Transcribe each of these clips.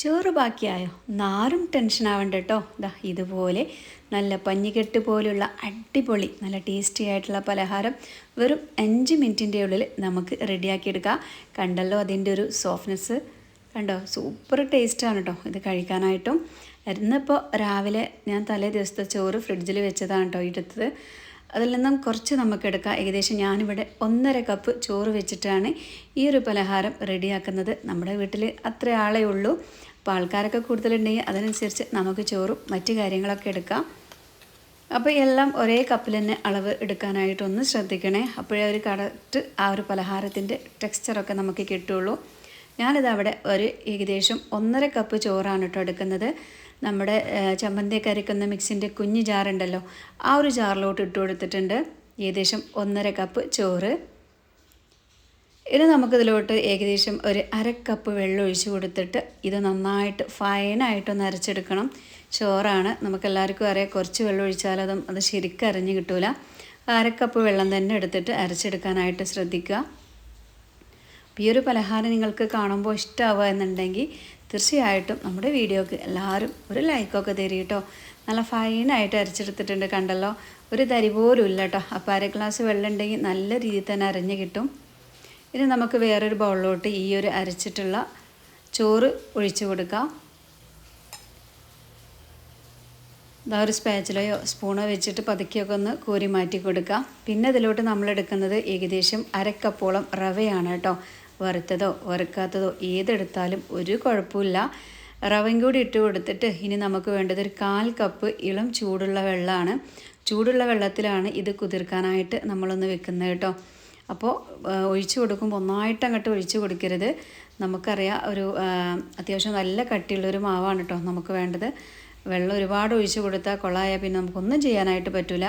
ചോറ് ബാക്കിയായോ നാരും ടെൻഷൻ ആവണ്ട കേട്ടോ ദാ ഇതുപോലെ നല്ല പഞ്ഞിക്കെട്ട് പോലുള്ള അടിപൊളി നല്ല ടേസ്റ്റി ആയിട്ടുള്ള പലഹാരം വെറും അഞ്ച് മിനിറ്റിന്റെ ഉള്ളിൽ നമുക്ക് റെഡിയാക്കിയെടുക്കാം കണ്ടല്ലോ അതിന്റെ ഒരു സോഫ്റ്റ്നെസ് കണ്ടോ? സൂപ്പർ ടേസ്റ്റാണ് കേട്ടോ ഇത് കഴിക്കാനായിട്ടും. ഇന്നിപ്പോൾ രാവിലെ ഞാൻ തലേ ദിവസത്തെ ചോറ് ഫ്രിഡ്ജിൽ വെച്ചതാണ് കേട്ടോ എടുത്തത്. അതിൽ നിന്നും കുറച്ച് നമുക്ക് എടുക്കാം. ഏകദേശം ഞാനിവിടെ ഒന്നര കപ്പ് ചോറ് വെച്ചിട്ടാണ് ഈ ഒരു പലഹാരം റെഡിയാക്കുന്നത് നമ്മുടെ വീട്ടിൽ അത്ര ആളേ ഉള്ളൂ. അപ്പോൾ ആൾക്കാരൊക്കെ കൂടുതലുണ്ടെങ്കിൽ അതിനനുസരിച്ച് നമുക്ക് ചോറും മറ്റു കാര്യങ്ങളൊക്കെ എടുക്കാം. അപ്പോൾ എല്ലാം ഒരേ കപ്പിൽ തന്നെ അളവ് എടുക്കാനായിട്ടൊന്ന് ശ്രദ്ധിക്കണേ. അപ്പോഴേ ഒരു കറക്റ്റ് ആ ഒരു പലഹാരത്തിന്റെ ടെക്സ്ചറൊക്കെ നമുക്ക് കിട്ടുള്ളൂ ഞാനിത് അവിടെ ഒരു ഏകദേശം ഒന്നര കപ്പ് ചോറാണ് കേട്ടോ എടുക്കുന്നത്. നമ്മുടെ ചമ്മന്തിയൊക്കെ അരക്കുന്ന മിക്സിന്റെ കുഞ്ഞ് ജാറുണ്ടല്ലോ ആ ഒരു ജാറിലോട്ട് ഇട്ട് കൊടുത്തിട്ടുണ്ട്. ഏകദേശം ഒന്നര കപ്പ് ചോറ്. ഇനി നമുക്കിതിലോട്ട് ഏകദേശം ഒരു അര കപ്പ് വെള്ളം ഒഴിച്ച് കൊടുത്തിട്ട് ഇത് നന്നായിട്ട് ഫൈനായിട്ടൊന്ന് അരച്ചെടുക്കണം. ചോറാണ്. നമുക്കെല്ലാവർക്കും അറിയാം കുറച്ച് വെള്ളം ഒഴിച്ചാലതും അത് ശരിക്കും അരഞ്ഞ് കിട്ടൂല. അരക്കപ്പ് വെള്ളം തന്നെ എടുത്തിട്ട് അരച്ചെടുക്കാനായിട്ട് ശ്രദ്ധിക്കുക. ഈ ഒരു പലഹാരം നിങ്ങൾക്ക് കാണുമ്പോൾ ഇഷ്ടമാവുക എന്നുണ്ടെങ്കിൽ തീർച്ചയായിട്ടും നമ്മുടെ വീഡിയോക്ക് എല്ലാവരും ഒരു ലൈക്കൊക്കെ തരും കേട്ടോ. നല്ല ഫൈനായിട്ട് അരച്ചെടുത്തിട്ടുണ്ട് കണ്ടല്ലോ. ഒരു തരി പോലും ഇല്ല കേട്ടോ. അപ്പോൾ അര ഗ്ലാസ് വെള്ളം ഉണ്ടെങ്കിൽ നല്ല രീതിയിൽ തന്നെ അരഞ്ഞ് കിട്ടും. ഇനി നമുക്ക് വേറൊരു ബൗളിലോട്ട് ഈ ഒരു അരച്ചിട്ടുള്ള ചോറ് ഒഴിച്ചു കൊടുക്കാം. ഇതാ ഒരു സ്പാച്ചിലയോ സ്പൂണോ വെച്ചിട്ട് പതുക്കിയൊക്കെ ഒന്ന് കോരി മാറ്റി കൊടുക്കാം. പിന്നെ ഇതിലോട്ട് നമ്മൾ എടുക്കുന്നത് ഏകദേശം അരക്കപ്പോളം റവയാണ് കേട്ടോ. വറുത്തതോ വറുക്കാത്തതോ ഏതെടുത്താലും ഒരു കുഴപ്പമില്ല. റവയും കൂടി ഇട്ട് കൊടുത്തിട്ട് ഇനി നമുക്ക് വേണ്ടത് ഒരു കാൽ കപ്പ് ഇളം ചൂടുള്ള വെള്ളമാണ്. ചൂടുള്ള വെള്ളത്തിലാണ് ഇത് കുതിർക്കാനായിട്ട് നമ്മളൊന്ന് വെക്കുന്നത് കേട്ടോ. അപ്പോൾ ഒഴിച്ചു കൊടുക്കുമ്പോൾ ഒന്നായിട്ട് അങ്ങോട്ട് ഒഴിച്ചു കൊടുക്കരുത്. നമുക്കറിയാം ഒരു അത്യാവശ്യം നല്ല കട്ടിയുള്ളൊരു മാവാണ് കേട്ടോ നമുക്ക് വേണ്ടത്. വെള്ളം ഒരുപാട് ഒഴിച്ചു കൊടുത്താൽ കൊള്ളായാൽ പിന്നെ നമുക്കൊന്നും ചെയ്യാനായിട്ട് പറ്റില്ല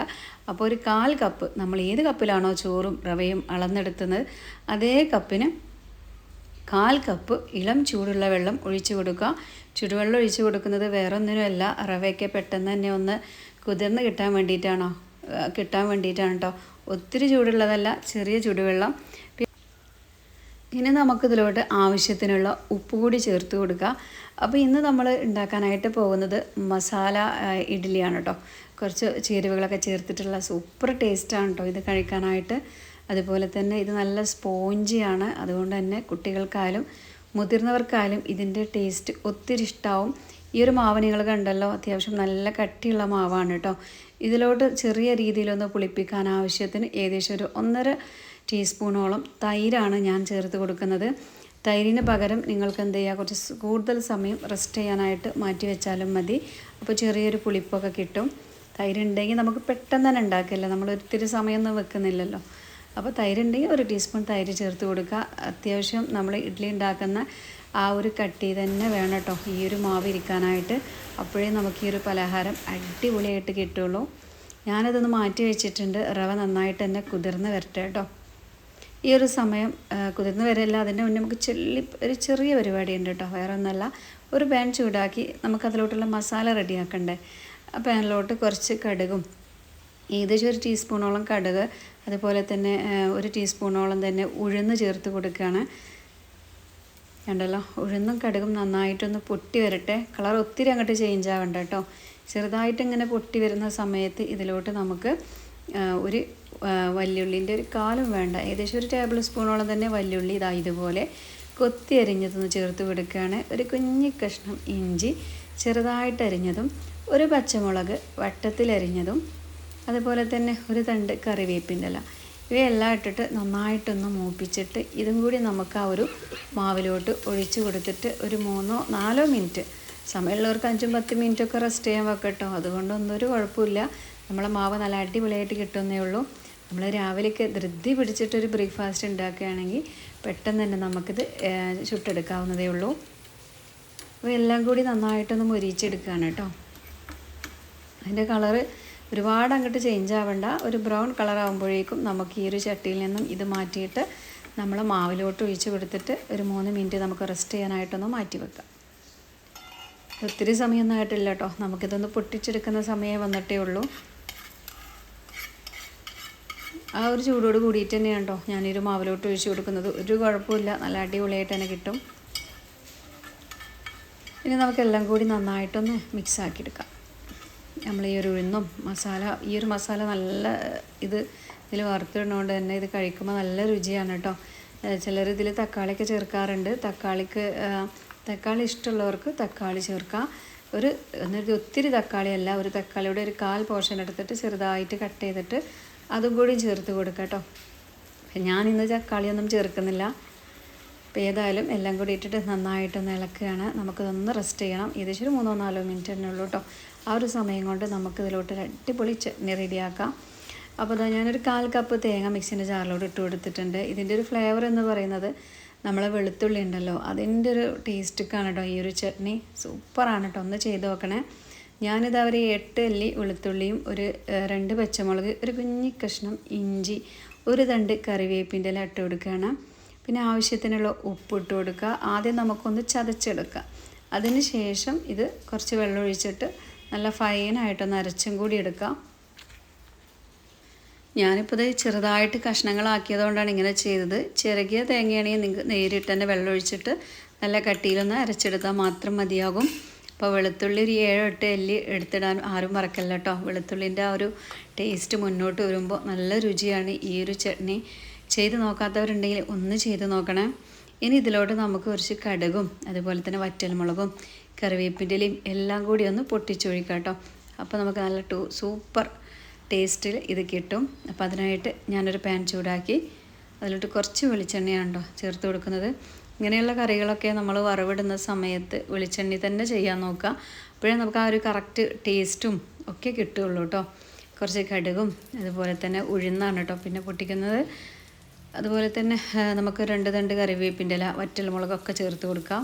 അപ്പോൾ ഒരു കാൽ കപ്പ് നമ്മൾ ഏത് കപ്പിലാണോ ചോറും റവയും അളന്നെടുത്തുന്നത് അതേ കപ്പിന് കാൽ കപ്പ് ഇളം ചൂടുള്ള വെള്ളം ഒഴിച്ചു കൊടുക്കുക. ചുടുവെള്ളം ഒഴിച്ചു കൊടുക്കുന്നത് വേറെ ഒന്നിനുമല്ല റവയൊക്കെ പെട്ടെന്ന് തന്നെ ഒന്ന് കുതിർന്ന് കിട്ടാൻ വേണ്ടിയിട്ടാണോ കിട്ടാൻ വേണ്ടിയിട്ടാണ് കേട്ടോ ഒത്തിരി ചൂടുള്ളതല്ല ചെറിയ ചൂടുവെള്ളം. ഇനി നമുക്കിതിലോട്ട് ആവശ്യത്തിനുള്ള ഉപ്പ് കൂടി ചേർത്ത് കൊടുക്കുക അപ്പോൾ ഇന്ന് നമ്മൾ ഉണ്ടാക്കാനായിട്ട് പോകുന്നത് മസാല ഇഡ്ഡലിയാണ് കേട്ടോ കുറച്ച് ചേരുവകളൊക്കെ ചേർത്തിട്ടുള്ള സൂപ്പർ ടേസ്റ്റാണ് കേട്ടോ ഇത് കഴിക്കാനായിട്ട്. അതുപോലെ തന്നെ ഇത് നല്ല സ്പോഞ്ചിയാണ്. അതുകൊണ്ട് തന്നെ കുട്ടികൾക്കായാലും മുതിർന്നവർക്കായാലും ഇതിന്റെ ടേസ്റ്റ് ഒത്തിരി ഇഷ്ടമാവും ഈ ഒരു മാവ് നിങ്ങൾ കണ്ടല്ലോ അത്യാവശ്യം നല്ല കട്ടിയുള്ള മാവാണ് കേട്ടോ ഇതിലോട്ട് ചെറിയ രീതിയിലൊന്ന് പുളിപ്പിക്കാൻ ആവശ്യത്തിന് ഏകദേശം ഒരു ഒന്നര ടീസ്പൂണോളം തൈരാണ് ഞാൻ ചേർത്ത് കൊടുക്കുന്നത്. തൈരിന് പകരം നിങ്ങൾക്ക് എന്ത് ചെയ്യുക കുറച്ച് കൂടുതൽ സമയം റെസ്റ്റ് ചെയ്യാനായിട്ട് മാറ്റി വെച്ചാലും മതി. അപ്പോൾ ചെറിയൊരു പുളിപ്പൊക്കെ കിട്ടും. തൈരുണ്ടെങ്കിൽ നമുക്ക് പെട്ടെന്ന് തന്നെ ഉണ്ടാക്കില്ല? നമ്മൾ ഒത്തിരി സമയമൊന്നും വെക്കുന്നില്ലല്ലോ. അപ്പോൾ തൈരുണ്ടെങ്കിൽ ഒരു ടീസ്പൂൺ തൈര് ചേർത്ത് കൊടുക്കുക. അത്യാവശ്യം നമ്മൾ ഇഡ്ഡലി ഉണ്ടാക്കുന്ന ആ ഒരു കട്ടി തന്നെ വേണം കേട്ടോ. ഈ ഒരു മാവ് ഇരിക്കാനായിട്ട്. അപ്പോഴേ നമുക്ക് ഈ ഒരു പലഹാരം അടിപൊളിയായിട്ട് കിട്ടുള്ളൂ. ഞാനതൊന്ന് മാറ്റി വെച്ചിട്ടുണ്ട്. റവ നന്നായിട്ട് തന്നെ കുതിർന്ന് വരട്ടെ കേട്ടോ. ഈ ഒരു സമയം കുതിർന്ന് വരല്ല. അതിന്റെ മുന്നേ നമുക്ക് ചെല്ലി ഒരു ചെറിയ പരിപാടി ഉണ്ട് കേട്ടോ. വേറെ ഒന്നല്ല ഒരു പാൻ ചൂടാക്കി നമുക്കതിലോട്ടുള്ള മസാല റെഡിയാക്കണ്ടേ. ആ പാനിലോട്ട് കുറച്ച് കടുകും ഏകദേശം ഒരു ടീസ്പൂണോളം കടുക് അതുപോലെ തന്നെ ഒരു ടീസ്പൂണോളം തന്നെ ഉഴുന്ന് ചേർത്ത് കൊടുക്കുകയാണ്. കണ്ടല്ലോ? ഉഴുന്നും കടുകും നന്നായിട്ടൊന്ന് പൊട്ടി വരട്ടെ. കളർ ഒത്തിരി അങ്ങോട്ട് ചേഞ്ച് ആവണ്ട കേട്ടോ. ചെറുതായിട്ട് ഇങ്ങനെ പൊട്ടി വരുന്ന സമയത്ത് ഇതിലോട്ട് നമുക്ക് ഒരു വല്യുള്ളിന്റെ ഒരു കാലും വേണ്ട. ഏകദേശം ഒരു ടേബിൾ സ്പൂണോളം തന്നെ വല്യുള്ളി ഇതാ ഇതുപോലെ കൊത്തി അരിഞ്ഞതൊന്ന് ചേർത്ത് കൊടുക്കുകയാണ്. ഒരു കുഞ്ഞി കഷ്ണം ഇഞ്ചി ചെറുതായിട്ട് അരിഞ്ഞതും ഒരു പച്ചമുളക് വട്ടത്തിൽ അരിഞ്ഞതും അതുപോലെ തന്നെ ഒരു തണ്ട് കറിവേപ്പിന്റെ ഇല. ഇവയെല്ലാം ഇട്ടിട്ട് നന്നായിട്ടൊന്ന് മൂപ്പിച്ചിട്ട് ഇതും കൂടി നമുക്ക് ആ ഒരു മാവിലോട്ട് ഒഴിച്ചു കൊടുത്തിട്ട് ഒരു മൂന്നോ നാലോ മിനിറ്റ്. സമയമുള്ളവർക്ക് അഞ്ചും പത്ത് മിനിറ്റൊക്കെ റെസ്റ്റ് ചെയ്യാൻ വെക്കട്ടോ. അതുകൊണ്ടൊന്നും ഒരു കുഴപ്പമില്ല. നമ്മളെ മാവ് നല്ല അടിപൊളിയായിട്ട് കിട്ടുന്നേ ഉള്ളൂ. നമ്മൾ രാവിലെയൊക്കെ ധൃതി പിടിച്ചിട്ടൊരു ബ്രേക്ക്ഫാസ്റ്റ് ഉണ്ടാക്കുകയാണെങ്കിൽ പെട്ടെന്ന് തന്നെ നമുക്കിത് ചുട്ടെടുക്കാവുന്നതേ ഉള്ളൂ. അപ്പോൾ എല്ലാം കൂടി നന്നായിട്ടൊന്ന് മുരിച്ചെടുക്കുകയാണ് കേട്ടോ. അതിന്റെ കളറ് ഒരുപാട് അങ്ങോട്ട് ചേഞ്ച് ആവേണ്ട. ഒരു ബ്രൗൺ കളർ ആകുമ്പോഴേക്കും നമുക്ക് ഈ ഒരു ചട്ടിയിൽ നിന്നും ഇത് മാറ്റിയിട്ട് നമ്മൾ മാവിലോട്ട് ഒഴിച്ച് കൊടുത്തിട്ട് ഒരു മൂന്ന് മിനിറ്റ് നമുക്ക് റെസ്റ്റ് ചെയ്യാനായിട്ടൊന്ന് മാറ്റി വെക്കാം. ഒത്തിരി സമയമൊന്നും ആയിട്ടില്ല കേട്ടോ നമുക്കിതൊന്ന് പൊട്ടിച്ചെടുക്കുന്ന സമയമേ വന്നിട്ടേ ഉള്ളൂ. ആ ഒരു ചൂടോട് കൂടിയിട്ട് തന്നെയാണ് കേട്ടോ ഞാനൊരു മാവിലോട്ട് ഒഴിച്ച് കൊടുക്കുന്നത്. ഒരു കുഴപ്പമില്ല. നല്ല അടിപൊളിയായിട്ട് തന്നെ കിട്ടും. ഇനി നമുക്കെല്ലാം കൂടി നന്നായിട്ടൊന്ന് മിക്സ് ആക്കിയെടുക്കാം. നമ്മൾ ഈ ഒരു ഉഴുന്നും മസാല ഈ ഒരു മസാല നല്ല ഇത് ഇതിൽ വറുത്തിടുന്നതുകൊണ്ട് തന്നെ ഇത് കഴിക്കുമ്പോൾ നല്ല രുചിയാണ് കേട്ടോ ചിലർ ഇതിൽ തക്കാളിയൊക്കെ ചേർക്കാറുണ്ട്. തക്കാളിക്ക് തക്കാളി ഇഷ്ടമുള്ളവർക്ക് തക്കാളി ചേർക്കാം. ഒരു എന്നിട്ട് ഒത്തിരി തക്കാളിയല്ല ഒരു തക്കാളിയുടെ ഒരു കാൽ പോർഷൻ എടുത്തിട്ട് ചെറുതായിട്ട് കട്ട് ചെയ്തിട്ട് അതും കൂടി ചേർത്ത് കൊടുക്കാം കേട്ടോ ഞാനിന്ന് തക്കാളിയൊന്നും ചേർക്കുന്നില്ല. അപ്പോൾ ഏതായാലും എല്ലാം കൂടി ഇട്ടിട്ട് നന്നായിട്ടൊന്ന് ഇളക്കുകയാണ്. നമുക്കിതൊന്ന് റെസ്റ്റ് ചെയ്യണം. ഏകദേശം ഒരു മൂന്നോ നാലോ മിനിറ്റ് തന്നെ ഉള്ളൂ കേട്ടോ ആ ഒരു സമയം കൊണ്ട് നമുക്ക് ഇതിലോട്ട് അടിപൊളി ചട്നി റെഡിയാക്കാം. അപ്പോൾ അതാ ഞാനൊരു കാൽ കപ്പ് തേങ്ങ മിക്സിന്റെ ജാറിലോട്ട് ഇട്ട് കൊടുത്തിട്ടുണ്ട്. ഇതിന്റെ ഒരു ഫ്ലേവർ എന്ന് പറയുന്നത് നമ്മളെ വെളുത്തുള്ളി ഉണ്ടല്ലോ അതിന്റെ ഒരു ടേസ്റ്റൊക്കെയാണ് കേട്ടോ ഈ ഒരു ചട്നി. സൂപ്പറാണ് കേട്ടോ ഒന്ന് ചെയ്ത് നോക്കണേ. ഞാനിത് അവർ എട്ട് അല്ലി വെളുത്തുള്ളിയും ഒരു രണ്ട് പച്ചമുളക് ഒരു കുഞ്ഞി കഷ്ണം ഇഞ്ചി ഒരു തണ്ട് കറിവേപ്പിന്റെ ഇല ഇട്ട് കൊടുക്കുകയാണ്. പിന്നെ ആവശ്യത്തിനുള്ള ഉപ്പ് ഇട്ട് കൊടുക്കുക. ആദ്യം നമുക്കൊന്ന് ചതച്ചെടുക്കുക. അതിന് ശേഷം ഇത് കുറച്ച് വെള്ളം ഒഴിച്ചിട്ട് നല്ല ഫൈനായിട്ടൊന്ന് അരച്ചും കൂടി എടുക്കാം. ഞാനിപ്പോൾ ഇത് ചെറുതായിട്ട് കഷ്ണങ്ങളാക്കിയതുകൊണ്ടാണ് ഇങ്ങനെ ചെയ്തത്. ചെറുകിയ തേങ്ങയാണെങ്കിൽ നിങ്ങൾക്ക് നേരിട്ട് തന്നെ വെള്ളം ഒഴിച്ചിട്ട് നല്ല കട്ടിയിലൊന്ന് അരച്ചെടുത്താൽ മാത്രം മതിയാകും. അപ്പോൾ വെളുത്തുള്ളി ഒരു ഏഴോ എട്ട് എല്ലി എടുത്തിടാൻ ആരും മറക്കല്ല കേട്ടോ. വെളുത്തുള്ളിന്റെ ആ ഒരു ടേസ്റ്റ് മുന്നോട്ട് വരുമ്പോൾ നല്ല രുചിയാണ് ഈ ഒരു ചട്നി. ചെയ്ത് നോക്കാത്തവരുണ്ടെങ്കിൽ ഒന്ന് ചെയ്ത് നോക്കണേ. ഇനി ഇതിലോട്ട് നമുക്ക് കുറച്ച് കടുകും അതുപോലെ തന്നെ വറ്റൽമുളകും കറിവേപ്പിന്റെലയും എല്ലാം കൂടി ഒന്ന് പൊട്ടിച്ചൊഴിക്കാം കേട്ടോ. അപ്പോൾ നമുക്ക് നല്ല ടൂ സൂപ്പർ ടേസ്റ്റിൽ ഇത് കിട്ടും. അപ്പോൾ അതിനായിട്ട് ഞാനൊരു പാൻ ചൂടാക്കി അതിലോട്ട് കുറച്ച് വെളിച്ചെണ്ണയാണ് കേട്ടോ ചേർത്ത് കൊടുക്കുന്നത്. ഇങ്ങനെയുള്ള കറികളൊക്കെ നമ്മൾ വറവിടുന്ന സമയത്ത് വെളിച്ചെണ്ണി തന്നെ ചെയ്യാൻ നോക്കുക. അപ്പോഴേ നമുക്ക് ആ ഒരു കറക്റ്റ് ടേസ്റ്റും ഒക്കെ കിട്ടുകയുള്ളൂ കേട്ടോ. കുറച്ച് കടുകും അതുപോലെ തന്നെ ഉഴുന്നാണ് കേട്ടോ പിന്നെ പൊട്ടിക്കുന്നത്. അതുപോലെ തന്നെ നമുക്ക് രണ്ട് തണ്ട് കറിവേപ്പിന്റെ ഇല വറ്റൽ മുളകൊക്കെ ചേർത്ത് കൊടുക്കാം.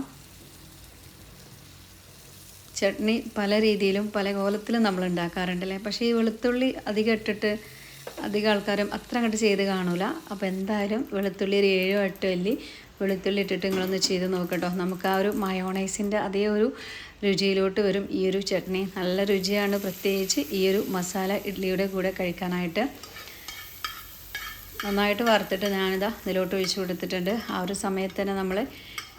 ചട്നി പല രീതിയിലും പല കോലത്തിലും നമ്മൾ ഉണ്ടാക്കാറുണ്ടല്ലേ പക്ഷേ ഈ വെളുത്തുള്ളി അധികം ഇട്ടിട്ട് അധികം ആൾക്കാരും അത്ര അങ്ങോട്ട് ചെയ്ത് കാണൂല. അപ്പോൾ എന്തായാലും വെളുത്തുള്ളി ഒരു ഏഴോ എട്ടോ അല്ലി വെളുത്തുള്ളി ഇട്ടിട്ട് നിങ്ങളൊന്ന് ചെയ്ത് നോക്കട്ടോ. നമുക്ക് ആ ഒരു മയോണൈസിന്റെ അതേ ഒരു രുചിയിലോട്ട് വരും ഈ ഒരു ചട്നി. നല്ല രുചിയാണ് പ്രത്യേകിച്ച് ഈ ഒരു മസാല ഇഡ്ഡലിയുടെ കൂടെ കഴിക്കാനായിട്ട്. നന്നായിട്ട് വറുത്തിട്ട് ഞാനിതാ ഇതിലോട്ട് ഒഴിച്ചു കൊടുത്തിട്ടുണ്ട്. ആ ഒരു സമയത്ത് തന്നെ നമ്മൾ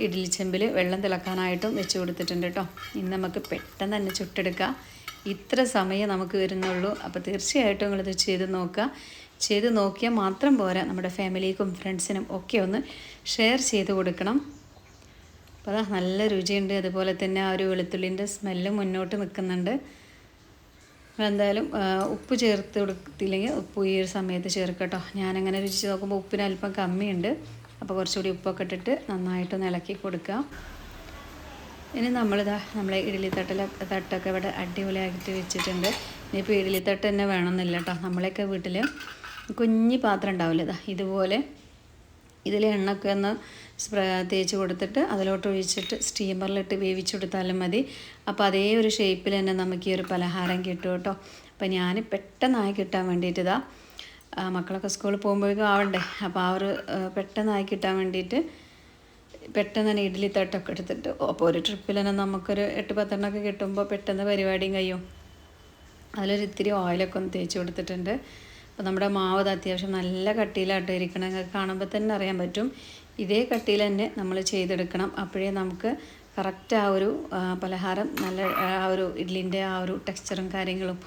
ഇഡ്ഡലി ചെമ്പിൽ വെള്ളം തിളക്കാനായിട്ടും വെച്ച് കൊടുത്തിട്ടുണ്ട് കേട്ടോ. ഇനി നമുക്ക് പെട്ടെന്ന് തന്നെ ചുട്ടെടുക്കാം. ഇത്ര സമയം നമുക്ക് വരുന്നുള്ളൂ. അപ്പോൾ തീർച്ചയായിട്ടും നിങ്ങളിത് ചെയ്ത് നോക്കുക. ചെയ്ത് നോക്കിയാൽ മാത്രം പോരാ നമ്മുടെ ഫാമിലിക്കും ഫ്രണ്ട്സിനും ഒക്കെ ഒന്ന് ഷെയർ ചെയ്ത് കൊടുക്കണം. അപ്പോൾ അതാ നല്ല രുചിയുണ്ട്. അതുപോലെ തന്നെ ആ ഒരു വെളുത്തുള്ളിന്റെ സ്മെല്ല് മുന്നോട്ട് നിൽക്കുന്നുണ്ട്. എന്തായാലും ഉപ്പ് ചേർത്ത് കൊടുത്തില്ലെങ്കിൽ ഉപ്പ് ഈ ഒരു സമയത്ത് ചേർക്കട്ടോ ഞാനങ്ങനെ രുചിച്ച് നോക്കുമ്പോൾ ഉപ്പിന് അല്പം കമ്മിയുണ്ട്. അപ്പോൾ കുറച്ചുകൂടി ഉപ്പൊക്കെ ഇട്ടിട്ട് നന്നായിട്ടൊന്ന് ഇളക്കി കൊടുക്കാം ഇനി നമ്മളിതാ നമ്മളെ ഇഡ്ഡലി തട്ടിലെ തട്ടൊക്കെ ഇവിടെ അടിപൊളിയാക്കിയിട്ട് വെച്ചിട്ടുണ്ട്. ഇനിയിപ്പോൾ ഇഡ്ഡലി തട്ട് തന്നെ വേണമെന്നില്ല കേട്ടോ. നമ്മളെയൊക്കെ വീട്ടിൽ കുഞ്ഞി പാത്രം ഉണ്ടാവില്ല ഇതാ ഇതുപോലെ ഇതിൽ എണ്ണൊക്കെ ഒന്ന് സ്പ്രേ തേച്ച് കൊടുത്തിട്ട് അതിലോട്ട് ഒഴിച്ചിട്ട് സ്റ്റീമറിലിട്ട് വേവിച്ചു കൊടുത്താലും മതി. അപ്പോൾ അതേ ഒരു ഷേപ്പിൽ തന്നെ നമുക്ക് ഈ ഒരു പലഹാരം കിട്ടും കേട്ടോ. അപ്പോൾ ഞാൻ പെട്ടെന്നായി കിട്ടാൻ വേണ്ടിയിട്ട് ഇതാ മക്കളൊക്കെ സ്കൂളിൽ പോകുമ്പോഴേക്കും ആവണ്ടേ? അപ്പോൾ ആ ഒരു പെട്ടെന്നായി കിട്ടാൻ വേണ്ടിയിട്ട് പെട്ടെന്ന് തന്നെ ഇഡ്ഡലി തട്ടൊക്കെ എടുത്തിട്ട് അപ്പോൾ ഒരു ട്രിപ്പിൽ തന്നെ നമുക്കൊരു എട്ട് പത്തെണ്ണമൊക്കെ കിട്ടുമ്പോൾ പെട്ടെന്ന് പരിപാടിയും കഴിയും. അതിലൊരു ഇത്തിരി ഓയിലൊക്കെ ഒന്ന് തേച്ച് കൊടുത്തിട്ടുണ്ട്. അപ്പോൾ നമ്മുടെ മാവ് അത്യാവശ്യം നല്ല കട്ടിയിലായിട്ട് ഇരിക്കണം കാണുമ്പോൾ തന്നെ അറിയാൻ പറ്റും. ഇതേ കട്ടിയിൽ തന്നെ നമ്മൾ ചെയ്തെടുക്കണം. അപ്പോഴേ നമുക്ക് കറക്റ്റ് ആ ഒരു പലഹാരം നല്ല ആ ഒരു ഇഡ്ലിന്റെ ആ ഒരു ടെക്സ്ചറും കാര്യങ്ങളും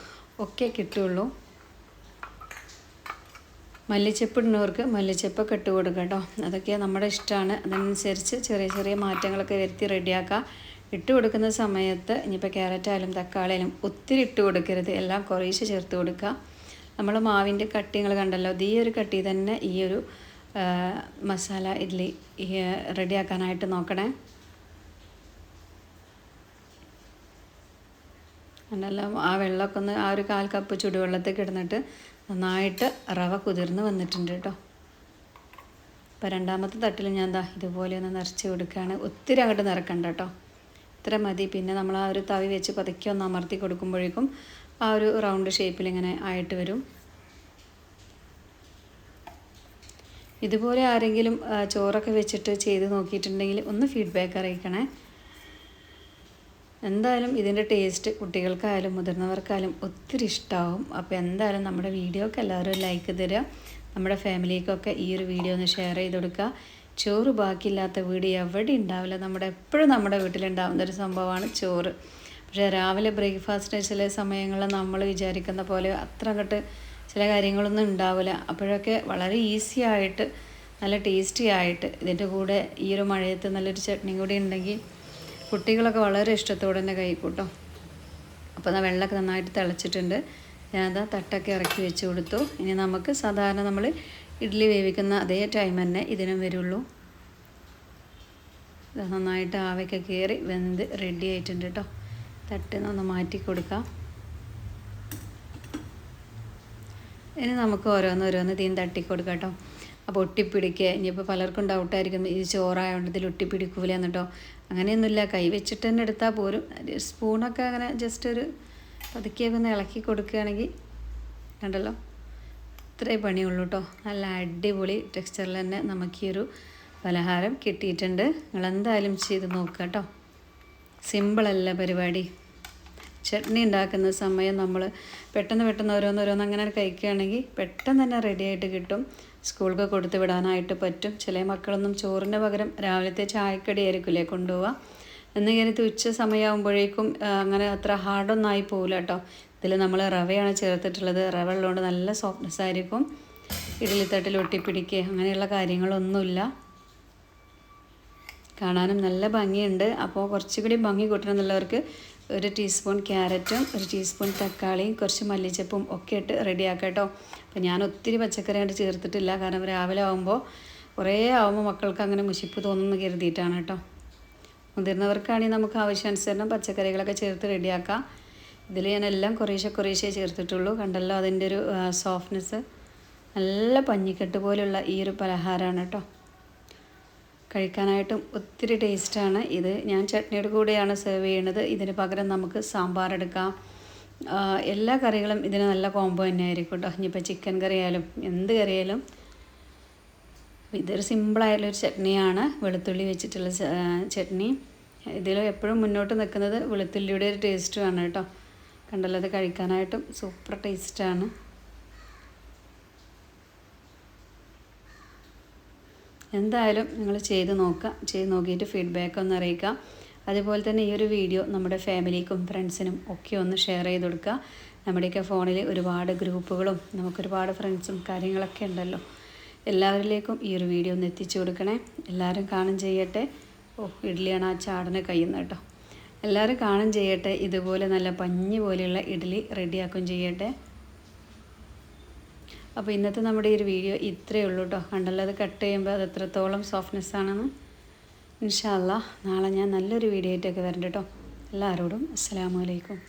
ഒക്കെ കിട്ടുള്ളൂ മല്ലിച്ചപ്പ് ഇടുന്നവർക്ക് മല്ലിച്ചെപ്പ് കെട്ട് കൊടുക്കുക കേട്ടോ. അതൊക്കെ നമ്മുടെ ഇഷ്ടമാണ്. അതനുസരിച്ച് ചെറിയ ചെറിയ മാറ്റങ്ങളൊക്കെ വരുത്തി റെഡിയാക്കുക ഇട്ട് കൊടുക്കുന്ന സമയത്ത് ഇനിയിപ്പോൾ ക്യാരറ്റായാലും തക്കാളിയാലും ഒത്തിരി ഇട്ട് കൊടുക്കരുത്. എല്ലാം കുറേശ്ശെ ചേർത്ത് കൊടുക്കുക. നമ്മൾ മാവിന്റെ കട്ടിങ്ങൾ കണ്ടല്ലോ. ഈ ഒരു കട്ടി തന്നെ ഈ ഒരു മസാല ഇഡ്ഡലി റെഡിയാക്കാനായിട്ട് നോക്കണേ. കണ്ടല്ലോ? ആ വെള്ളമൊക്കെ ഒന്ന് ആ ഒരു കാൽ കപ്പ് ചുടുവെള്ളത്തിൽ കിടന്നിട്ട് നന്നായിട്ട് റവ കുതിർന്ന് വന്നിട്ടുണ്ട് കേട്ടോ. അപ്പോൾ രണ്ടാമത്തെ തട്ടിൽ ഞാൻ എന്താ ഇതുപോലെ ഒന്ന് നിറച്ച് കൊടുക്കുകയാണ്. ഒത്തിരി അങ്ങോട്ട് നിറക്കണ്ട കേട്ടോ. ഇത്ര മതി. പിന്നെ നമ്മൾ ആ ഒരു തവി വെച്ച് പതുക്കി ഒന്ന് അമർത്തി കൊടുക്കുമ്പോഴേക്കും ആ ഒരു റൗണ്ട് ഷേപ്പിൽ ഇങ്ങനെ ആയിട്ട് വരും. ഇതുപോലെ ആരെങ്കിലും ചോറൊക്കെ വെച്ചിട്ട് ചെയ്ത് നോക്കിയിട്ടുണ്ടെങ്കിൽ ഒന്ന് ഫീഡ്ബാക്ക് അറിയിക്കണേ. എന്തായാലും ഇതിന്റെ ടേസ്റ്റ് കുട്ടികൾക്കായാലും മുതിർന്നവർക്കായാലും ഒത്തിരി ഇഷ്ടമാവും അപ്പോൾ എന്തായാലും നമ്മുടെ വീഡിയോക്ക് എല്ലാവരും ലൈക്ക് തരിക. നമ്മുടെ ഫാമിലിക്കൊക്കെ ഈ ഒരു വീഡിയോ ഒന്ന് ഷെയർ ചെയ്ത് കൊടുക്കുക. ചോറ് ബാക്കിയില്ലാത്ത വീട് എവിടെ ഉണ്ടാവില്ല? നമ്മുടെ എപ്പോഴും നമ്മുടെ വീട്ടിലുണ്ടാവുന്ന ഒരു സംഭവമാണ് ചോറ്. പക്ഷേ രാവിലെ ബ്രേക്ക്ഫാസ്റ്റ് ചില സമയങ്ങളിൽ നമ്മൾ വിചാരിക്കുന്ന പോലെ അത്ര അങ്ങോട്ട് ചില കാര്യങ്ങളൊന്നും ഉണ്ടാവില്ല. അപ്പോഴൊക്കെ വളരെ ഈസി ആയിട്ട് നല്ല ടേസ്റ്റി ആയിട്ട് ഇതിന്റെ കൂടെ ഈ ഒരു മഴയത്ത് നല്ലൊരു ചട്നി കൂടി ഉണ്ടെങ്കിൽ കുട്ടികളൊക്കെ വളരെ ഇഷ്ടത്തോടെ തന്നെ കഴിക്കൂട്ടോ അപ്പോൾ ആ വെള്ളമൊക്കെ നന്നായിട്ട് തിളച്ചിട്ടുണ്ട്. ഞാനതാ തട്ടൊക്കെ ഇറക്കി വെച്ച് കൊടുത്തു. ഇനി നമുക്ക് സാധാരണ നമ്മൾ ഇഡ്ഡലി വേവിക്കുന്ന അതേ ടൈം തന്നെ ഇതിനും വരുള്ളൂ. നന്നായിട്ട് ആവയ്ക്ക് കയറി വെന്ത് റെഡി ആയിട്ടുണ്ട് കേട്ടോ തട്ടിൽ ഒന്ന് മാറ്റി കൊടുക്കാം. ഇനി നമുക്ക് ഓരോന്ന് ഓരോന്ന് തീൻ തട്ടി കൊടുക്കാം കേട്ടോ അപ്പോൾ ഒട്ടിപ്പിടിക്കുക. ഇനിയിപ്പോൾ പലർക്കും ഡൗട്ടായിരിക്കും ഇത് ചോറായതുകൊണ്ട് ഇതിൽ ഒട്ടിപ്പിടിക്കൂല എന്നിട്ടോ. അങ്ങനെയൊന്നുമില്ല. കൈ വെച്ചിട്ട് തന്നെ എടുത്താൽ പോരും. സ്പൂണൊക്കെ അങ്ങനെ ജസ്റ്റ് ഒരു പതുക്കെ ഒന്ന് ഇളക്കി കൊടുക്കുകയാണെങ്കിൽ കണ്ടല്ലോ? ഇത്രേ പണിയുള്ളൂ കേട്ടോ നല്ല അടിപൊളി ടെക്സ്ചറിൽ തന്നെ നമുക്ക് ഈ ഒരു പലഹാരം കിട്ടിയിട്ടുണ്ട്. നിങ്ങളെന്തായാലും ചെയ്ത് നോക്കുക കേട്ടോ സിമ്പിളല്ല പരിപാടി. ചട്നി ഉണ്ടാക്കുന്ന സമയം നമ്മൾ പെട്ടെന്ന് പെട്ടെന്ന് ഓരോന്നോരോന്ന് അങ്ങനെ കഴിക്കുകയാണെങ്കിൽ പെട്ടെന്ന് തന്നെ റെഡിയായിട്ട് കിട്ടും. സ്കൂൾക്ക് കൊടുത്ത് വിടാനായിട്ട് പറ്റും. ചില മക്കളൊന്നും ചോറിന് പകരം രാവിലത്തെ ചായക്കടി ആയിരിക്കില്ലേ കൊണ്ടുപോവുക. എന്ന് കരുതി ഉച്ച സമയമാകുമ്പോഴേക്കും അങ്ങനെ അത്ര ഹാർഡൊന്നും ആയി പോകില്ല കേട്ടോ. ഇതിൽ നമ്മൾ റവയാണ് ചേർത്തിട്ടുള്ളത്. റവ ഉള്ളതുകൊണ്ട് നല്ല സോഫ്റ്റ്നെസ് ആയിരിക്കും. ഇഡലിത്തട്ടിൽ ഒട്ടിപ്പിടിക്കുക അങ്ങനെയുള്ള കാര്യങ്ങളൊന്നുമില്ല. കാണാനും നല്ല ഭംഗിയുണ്ട്. അപ്പോൾ കുറച്ചുകൂടി ഭംഗി കൂട്ടണം എന്നുള്ളവർക്ക് ഒരു ടീസ്പൂൺ ക്യാരറ്റും ഒരു ടീസ്പൂൺ തക്കാളിയും കുറച്ച് മല്ലിച്ചപ്പും ഒക്കെ ഇട്ട് റെഡിയാക്കാം കേട്ടോ. അപ്പോൾ ഞാൻ ഒത്തിരി പച്ചക്കറി ആയിട്ട് ചേർത്തിട്ടില്ല. കാരണം രാവിലെ ആകുമ്പോൾ കുറേ ആകുമ്പോൾ മക്കൾക്ക് അങ്ങനെ മുഷിപ്പ് തോന്നുന്നു കരുതിയിട്ടാണ് കേട്ടോ. മുതിർന്നവർക്കാണെങ്കിൽ നമുക്ക് ആവശ്യാനുസരണം പച്ചക്കറികളൊക്കെ ചേർത്ത് റെഡിയാക്കാം. ഇതിൽ ഞാൻ എല്ലാം കുറേശ്ശെ കുറേശ്ശെ ചേർത്തിട്ടുള്ളൂ. കണ്ടല്ലോ അതിന്റെ ഒരു സോഫ്റ്റ്നെസ് നല്ല പഞ്ഞിക്കെട്ട് പോലുള്ള ഈ ഒരു പലഹാരമാണ് കേട്ടോ. കഴിക്കാനായിട്ടും ഒത്തിരി ടേസ്റ്റാണ്. ഇത് ഞാൻ ചട്നിയുടെ കൂടെയാണ് സെർവ് ചെയ്യുന്നത്. ഇതിന് പകരം നമുക്ക് സാമ്പാർ എടുക്കാം എല്ലാ കറികളും ഇതിന് നല്ല കോംബോ തന്നെ ആയിരിക്കും കേട്ടോ ഇനിയിപ്പോൾ ചിക്കൻ കറി ആയാലും എന്ത് കറിയായാലും ഇതൊരു സിമ്പിളായിട്ടുള്ളൊരു ചട്നിയാണ്. വെളുത്തുള്ളി വെച്ചിട്ടുള്ള ചട്നി. ഇതിൽ എപ്പോഴും മുന്നോട്ട് നിൽക്കുന്നത് വെളുത്തുള്ളിയുടെ ഒരു ടേസ്റ്റുമാണ് കേട്ടോ കണ്ടല്ലോ അത് കഴിക്കാനായിട്ടും സൂപ്പർ ടേസ്റ്റാണ് എന്തായാലും നിങ്ങൾ ചെയ്ത് നോക്കുക. ചെയ്ത് നോക്കിയിട്ട് ഫീഡ്ബാക്ക് ഒന്ന് അറിയിക്കുക. അതുപോലെ തന്നെ ഈ ഒരു വീഡിയോ നമ്മുടെ ഫാമിലിക്കും ഫ്രണ്ട്സിനും ഒക്കെ ഒന്ന് ഷെയർ ചെയ്ത് കൊടുക്കുക. നമ്മുടെയൊക്കെ ഫോണിൽ ഒരുപാട് ഗ്രൂപ്പുകളും നമുക്കൊരുപാട് ഫ്രണ്ട്സും കാര്യങ്ങളൊക്കെ ഉണ്ടല്ലോ. എല്ലാവരിലേക്കും ഈ ഒരു വീഡിയോ ഒന്ന് എത്തിച്ചു കൊടുക്കണേ. എല്ലാവരും കാണും ചെയ്യട്ടെ. ഓ ഇഡ്ഡലിയാണ് ആ ചാടന് കഴിയുന്നത് കേട്ടോ. എല്ലാവരും കാണും ചെയ്യട്ടെ. ഇതുപോലെ നല്ല പഞ്ഞി പോലെയുള്ള ഇഡ്ഡലി റെഡിയാക്കും ചെയ്യട്ടെ. അപ്പോൾ ഇന്നത്തെ നമ്മുടെ ഈ ഒരു വീഡിയോ ഇത്രയേ ഉള്ളൂ കേട്ടോ കണ്ടല്ലോ അത് കട്ട് ചെയ്യുമ്പോൾ അത് എത്രത്തോളം സോഫ്റ്റ്നെസ് ആണെന്ന്. ഇൻഷാല്ല നാളെ ഞാൻ നല്ലൊരു വീഡിയോ ആയിട്ടൊക്കെ വരണ്ട കേട്ടോ എല്ലാവരോടും അസ്സാമലൈക്കും